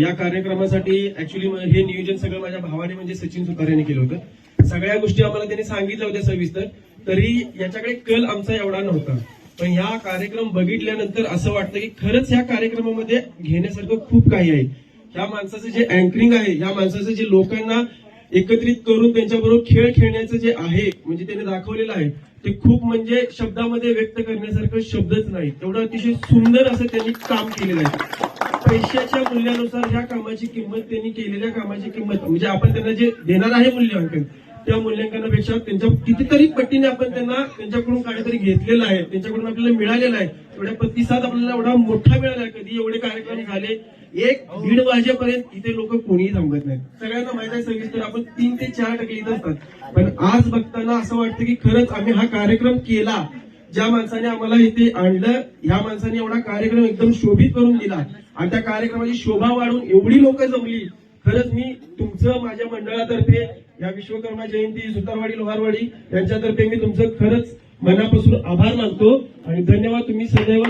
या कार्यक्रमासाठी ऍक्च्युली हे नियोजन सगळं माझ्या भावाने म्हणजे सचिन सुतार यांनी केलं होतं. सगळ्या गोष्टी आम्हाला त्यांनी सांगितल्या होत्या सविस्तर. तरी याच्याकडे कल आमचा एवढा नव्हता. पण ह्या कार्यक्रम बघितल्यानंतर असं वाटतं की खरंच ह्या कार्यक्रमामध्ये घेण्यासारखं खूप काही आहे. ह्या माणसाचं जे अँकरिंग आहे ह्या माणसाचं जे लोकांना एकत्रित करून त्यांच्याबरोबर खेळ खेळण्याचं जे आहे म्हणजे त्याने दाखवलेलं आहे ते खूप म्हणजे शब्दामध्ये व्यक्त करण्यासारखं शब्दच नाही. तेवढं अतिशय सुंदर असं त्यांनी काम केलेलं आहे. पैशाच्या मूल्यानुसार ज्या कामाची किंमत त्यांनी केलेल्या कामाची किंमत म्हणजे आपण त्यांना जे देणार आहे मूल्यांकन त्या मूल्यांकनापेक्षा त्यांच्या कितीतरी पटीने आपण त्यांना त्यांच्याकडून काहीतरी घेतलेलं आहे त्यांच्याकडून आपल्याला मिळालेलं आहे एवढ्या प्रतिसाद आपल्याला एवढा मोठा मिळाला आहे कधी एवढे कार्यक्रम झाले एक दीड वाजेपर्यंत इथे लोक कोणीही थांबत नाहीत. सगळ्यांना माहिती आहे सविस्तर आपण तीन ते चार टक्के इथं असतात. पण आज बघताना असं वाटतं की खरंच आम्ही हा कार्यक्रम केला ज्या माणसाने आम्हाला इथे आणलं ह्या माणसाने एवढा कार्यक्रम एकदम शोभित करून दिला. आणि त्या कार्यक्रमाची शोभा वाढून एवढी लोक जमली. खरंच मी तुमचं माझ्या मंडळातर्फे या विश्वकर्मा जयंती सुतारवाडी लोहारवाडी यांच्यातर्फे मी तुमचं खरंच मनापासून आभार मानतो. आणि धन्यवाद तुम्ही सदैव